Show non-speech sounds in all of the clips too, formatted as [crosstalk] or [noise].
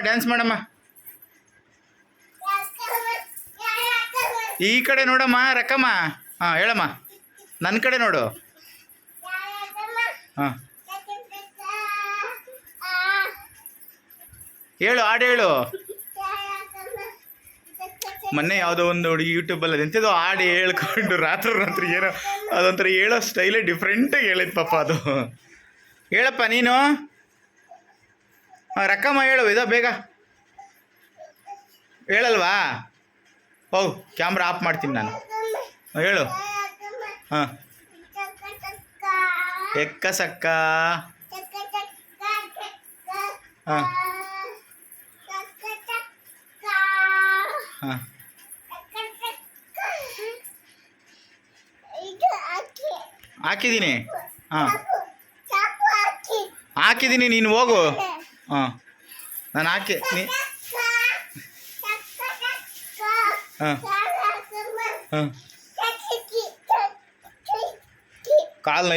Dance ಮಾಡಮ್ಮ. ಈ ಕಡೆ ನೋಡಮ್ಮ, ರಕ್ಕಮ್ಮ. ಹಾಂ, ಹೇಳಮ್ಮ. ನನ್ನ ಕಡೆ ನೋಡು. ಹಾಂ. ಹೇಳು, ಹಾಡು ಹೇಳು. ಮೊನ್ನೆ ಯಾವುದೋ ಒಂದು ಹುಡುಗಿ ಯೂಟ್ಯೂಬಲ್ಲಿ ಅದೆಂಥದ್ದು ಹಾಡು ಹೇಳ್ಕೊಂಡು ರಾತ್ರಿ ರಾತ್ರಿ ಏನೋ ಅದೊಂಥರ ಹೇಳೋ ಸ್ಟೈಲೇ ಡಿಫ್ರೆಂಟಾಗಿ ಹೇಳಿದ್ ಪಾಪ ಅದು. ಹೇಳಪ್ಪ ನೀನು? ಹಾಂ ರಕ್ಕಮ್ಮ ಹೇಳು, ಇದೋ ಬೇಗ. ಹೇಳಲ್ವಾ? ಓ ಕ್ಯಾಮ್ರಾ ಆಫ್ ಮಾಡ್ತೀನಿ ನಾನು. ಹೇಳು. ಹಾಂ. ಎಕ್ಕ ಸಕ್ಕ ಹಾಂ. ಹಾಂ. ಹಾಕಿದ್ದೀನಿ. ಹಾಂ. ಹಾಕಿದ್ದೀನಿ, ನೀನು ಹೋಗು. ಹಾಂ. ನಾನು ಹಾಕಿ. ನೀ ಹಾಂ. ಹಾಂ. ಕಾಲು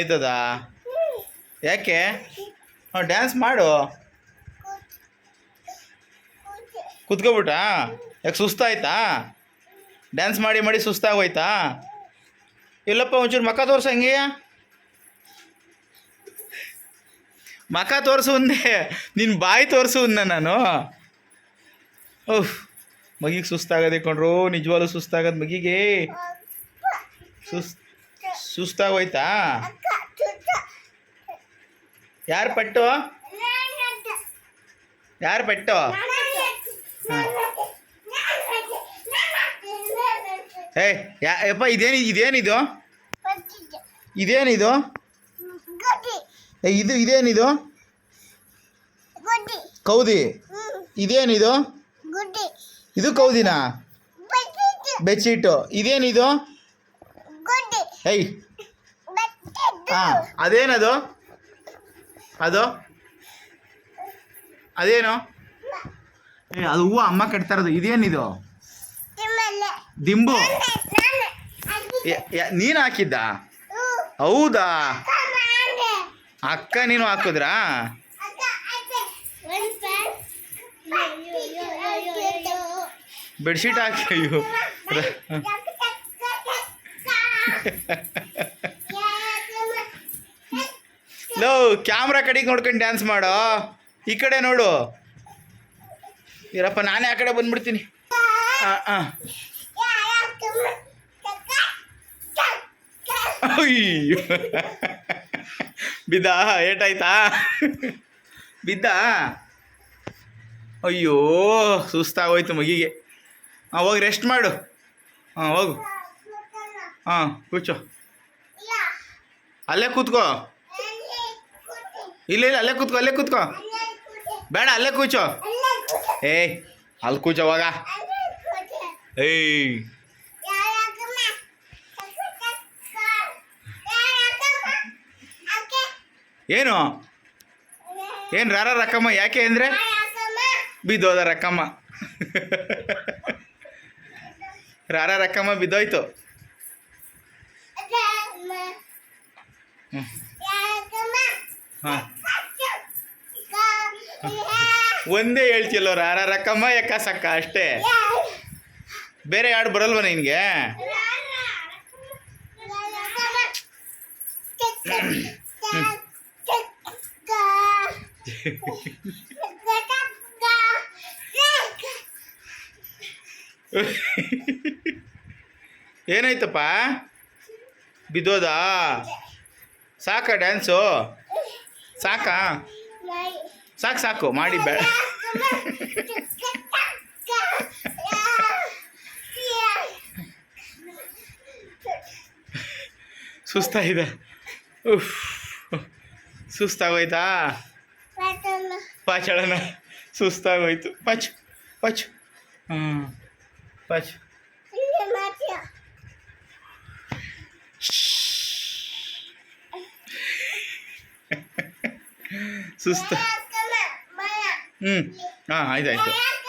ಯಾಕೆ? ಹಾಂ ಡ್ಯಾನ್ಸ್ ಮಾಡು. ಕುತ್ಕೊಬಿಟ್ಟ ಯಾಕೆ ಸುಸ್ತಾಯ್ತಾ? ಡ್ಯಾನ್ಸ್ ಮಾಡಿ ಮಾಡಿ ಸುಸ್ತಾಗೋಯ್ತಾ? ಇಲ್ಲಪ್ಪ, ಒಂಚೂರು ಮಕ್ಕ ತೋರ್ಸು ಮಕ ತೋರಿಸು ಒಂದೇ ನಿನ್ನ ಬಾಯಿ ತೋರಿಸು ಅಂದ ನಾನು. ಓಹ್ ಮಗಿಗೆ ಸುಸ್ತಾಗದೆ ಕೊಂಡ್ರು, ನಿಜವಾಗ್ಲೂ ಸುಸ್ತಾಗದ ಮಗಿಗೆ. ಸುಸ್, ಸುಸ್ತಾಗೋಯ್ತಾ? ಯಾರು ಪಟ್ಟು? ಯಾರು ಪಟ್ಟು? ಏಯ್ ಯಾ, ಯಪ್ಪ, ಇದೇನು, ಇದೇನಿದು? ಇದೇನಿದು? ಏ ಇದು ಇದೇನಿದು? ಕೌದಿ. ಇದೇನಿದು? ಇದು ಕೌದಿನಾ? ಬೆಡ್ಶೀಟು. ಇದೇನಿದು? ಏಯ್. ಹಾಂ ಅದೇನದು? ಅದು? ಅದೇನು? ಏ ಅದು ಹೂವು ಅಮ್ಮ ಕಟ್ತಾ ಇರೋದು. ಇದೇನಿದು? ದಿಂಬು. ನೀನು ಹಾಕಿದ್ದ? ಹೌದಾ? ಅಕ್ಕ ನೀನು ಹಾಕಿದ್ರಾ? ಬೆಡ್ಶೀಟ್ ಹಾಕಿ, ಅಯ್ಯೋ. ಲೋ, ಕ್ಯಾಮ್ರಾ ಕಡೆಗೆ ನೋಡ್ಕೊಂಡು ಡ್ಯಾನ್ಸ್ ಮಾಡೋ? ಈ ಕಡೆ ನೋಡು. ಇರಪ್ಪ, ನಾನೇ ಆ ಕಡೆ ಬಂದ್ಬಿಡ್ತೀನಿ. ಹಾಂ ಹಾಂ ಅಯ್ಯೋ. ಬಿದ್ದ? ಏಟಾಯ್ತಾ? ಬಿದ್ದ? ಅಯ್ಯೋ ಸುಸ್ತಾಗೋಯ್ತು ಮಗಿಗೆ. ಹಾಂ ಹೋಗಿ ರೆಸ್ಟ್ ಮಾಡು. ಹಾಂ ಹೋಗು. ಹಾಂ ಕೂಚೋ ಅಲ್ಲೇ ಕೂತ್ಕೋ. ಇಲ್ಲ ಇಲ್ಲ ಅಲ್ಲೇ ಕೂತ್ಕೋ ಅಲ್ಲೇ ಕೂತ್ಕೋ. ಬೇಡ ಅಲ್ಲೇ ಕೂಚೋ ಏಯ್ ಅಲ್ಲಿ ಕೂಚೋವಾಗ ಏಯ್. ಏನು? ಏನು ರಾರ ರಕ್ಕಮ್ಮ ಯಾಕೆ ಅಂದರೆ? ಬಿದ್ದೋದ ರಕ್ಕಮ್ಮ. ರಾರ ರಕ್ಕಮ್ಮ ಬಿದ್ದೋಯ್ತು. ಹಾಂ. ಒಂದೇ ಹೇಳ್ತಿಲ್ಲೋ ರಾರ ರಕ್ಕಮ್ಮ ಎಕ್ಕ ಸಕ್ಕ ಅಷ್ಟೇ? ಬೇರೆ ಯಾರು ಬರಲ್ವ ನಿನಗೆ? [laughs] ಏನಾಯ್ತಪ್ಪ? ಬಿದ್ದೋದಾ? ಸಾಕ ಡ್ಯಾನ್ಸು? ಸಾಕಾ? ಸಾಕು ಸಾಕು. ಮಾಡಿ ಬೇಡ [laughs] ಸುಸ್ತಾಗಿದೆ. ಉಫ್. ಸುಸ್ತಾಗೋಯ್ತಾ? ಪಾಚಳನ ಸುಸ್ತಾಗೋಯ್ತು. ಪಚ್ ಪಚ್. ಹ್ಞೂ ಪಚ್. ಸುಸ್ತ. ಹ್ಞೂ ಹಾಂ ಆಯ್ತು ಆಯಿತು